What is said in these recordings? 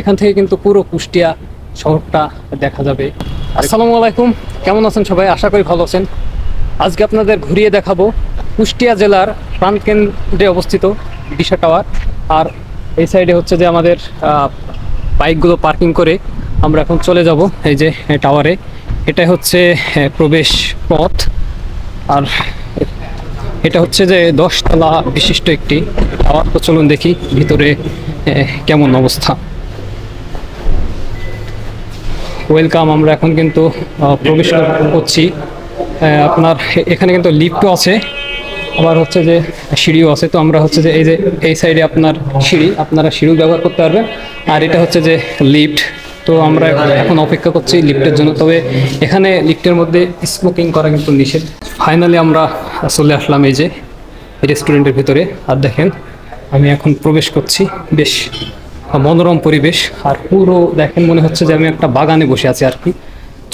এখান থেকে কিন্তু পুরো কুষ্টিয়া শহরটা দেখা যাবে। আসসালামু আলাইকুম, কেমন আছেন সবাই? আশা করি ভালো আছেন। আজকে আপনাদের ঘুরিয়ে দেখাবো কুষ্টিয়া জেলার প্রাণকেন্দ্রে অবস্থিত দিশা টাওয়ার। আর এই সাইডে হচ্ছে যে আমাদের বাইকগুলো পার্কিং করে আমরা এখন চলে যাব এই যে টাওয়ারে। এটাই হচ্ছে প্রবেশ পথ। আর এটা হচ্ছে যে দশতলা বিশিষ্ট একটি টাওয়ার। তো চলুন দেখি ভিতরে কেমন অবস্থা। ওয়েলকাম আমরা এখন কিন্তু প্রবেশ করছি। আপনার এখানে কিন্তু লিফটও আছে, আবার হচ্ছে যে সিঁড়িও আছে। তো আমরা হচ্ছে যে এই যে এই সাইডে আপনার সিঁড়ি, আপনারা সিঁড়িও ব্যবহার করতে পারবেন। আর এটা হচ্ছে যে লিফট তো আমরা এখন অপেক্ষা করছি লিফটের জন্য। তবে এখানে লিফটের মধ্যে স্মোকিং করা কিন্তু নিষেধ। ফাইনালি আমরা চলে আসলাম এই যে রেস্টুরেন্টের ভিতরে। আর দেখেন, আমি এখন প্রবেশ করছি। বেশ মনোরম পরিবেশ। আর পুরো দেখেন মনে হচ্ছে যে আমি একটা বাগানে বসে আছি আর কি।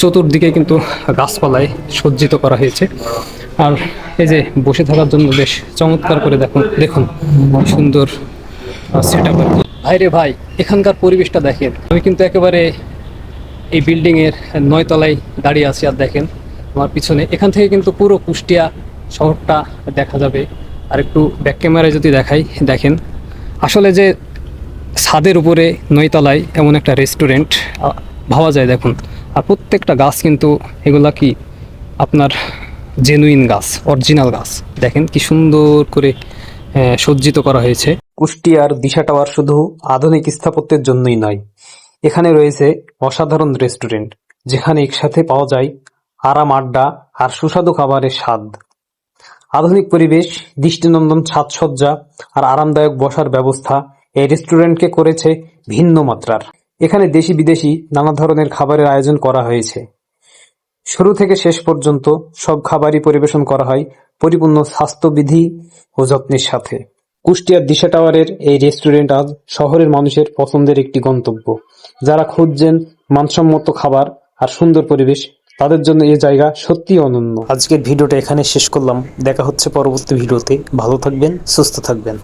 চতুর্দিকে কিন্তু গাছপালায় সজ্জিত করা হয়েছে। আর এই যে বসে থাকার জন্য বেশ চমৎকার করে দেখুন দেখুন সুন্দর সেট আপ ভাই রে ভাই, এখানকার পরিবেশটা দেখেন। আমি কিন্তু একেবারে এই বিল্ডিংয়ের নয়তলায় দাঁড়িয়ে আছি আর দেখেন আমার পিছনে। এখান থেকে কিন্তু পুরো কুষ্টিয়া শহরটা দেখা যাবে। আর একটু ব্যাক ক্যামেরায় যদি দেখাই, দেখেন। আসলে যে ছাদের উপরে নয়তলায় এমন একটা রেস্টুরেন্ট ভাবা যায় দেখুন। আর প্রত্যেকটা গাছ কিন্তু এগুলা কি আপনার জেনুইন গাছ অরিজিনাল গাছ। দেখেন কি সুন্দর করে সজ্জিত করা হয়েছে। কুষ্টিয়ার দিশা টাওয়ার শুধু আধুনিক স্থাপত্যের জন্যই নয়, এখানে রয়েছে অসাধারণ রেস্টুরেন্ট যেখানে একসাথে পাওয়া যায় আরাম আড্ডা আর সুস্বাদু খাবারের স্বাদ। আধুনিক পরিবেশ, দৃষ্টিনন্দন সাজসজ্জা আর আরামদায়ক বসার ব্যবস্থা এই রেস্টুরেন্টকে করেছে ভিন্ন মাত্রার। এখানে দেশি বিদেশি নানা ধরনের খাবারের আয়োজন করা হয়েছে। শুরু থেকে শেষ পর্যন্ত সব খাবারই পরিবেশন করা হয় পরিপূর্ণ স্বাস্থ্যবিধি ও যত্নের সাথে। কুষ্টিয়ার দিশা টাওয়ারের এই রেস্টুরেন্ট আজ শহরের মানুষের পছন্দের একটি গন্তব্য। যারা খুঁজছেন মানসম্মত খাবার আর সুন্দর পরিবেশ, তাদের জন্য এই জায়গা সত্যিই অনন্য। আজকের ভিডিওটা এখানে শেষ করলাম। দেখা হচ্ছে পরবর্তী ভিডিওতে। ভালো থাকবেন, সুস্থ থাকবেন।